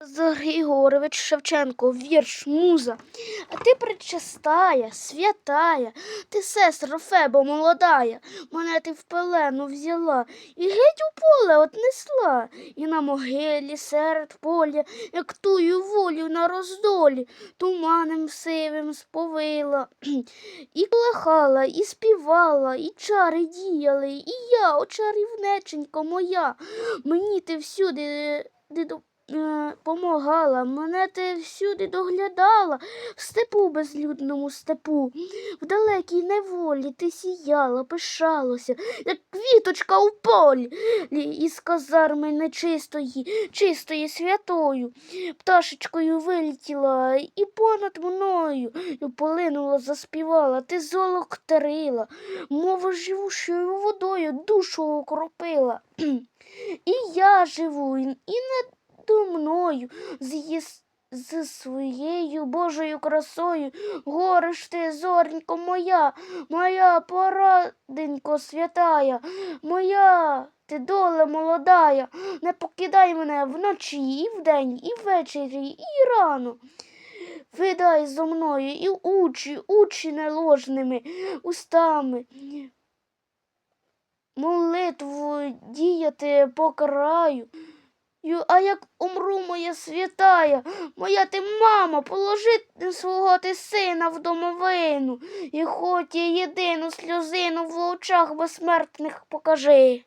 Григорович Шевченко, вірш муза. А ти причистая, святая, ти сестра Феба молодая, мене ти в пелену взяла і геть у поле отнесла, і на могилі серед поля, як тую волю на роздолі, туманем сивим сповила, і колихала, і співала, і чари діяли, і я, о чарівнеченько моя, мені ти всюди де е, помагала, мене ти всюди доглядала, в степу безлюдному степу, в далекій неволі ти сіяла, пишалася, як квіточка у полі, із казарми нечистої, чистої святою, пташечкою вилетіла і понад мною. Полинула, заспівала, ти золоктерила, мов живущою водою душу окропила. І я живу, і і надо мною з з своєю Божою красою. Гориш ти, зоренько моя, моя пораденько святая, моя ти доле молодая, не покидай мене вночі, і вдень, і ввечері, і рано. Видай зо мною і учі, учі неложними устами, молитву діяти по краю. Ю- А як умру моя святая, моя ти мама, положи свого ти сина в домовину, і хоч я єдину сльозину в очах безсмертних покажи.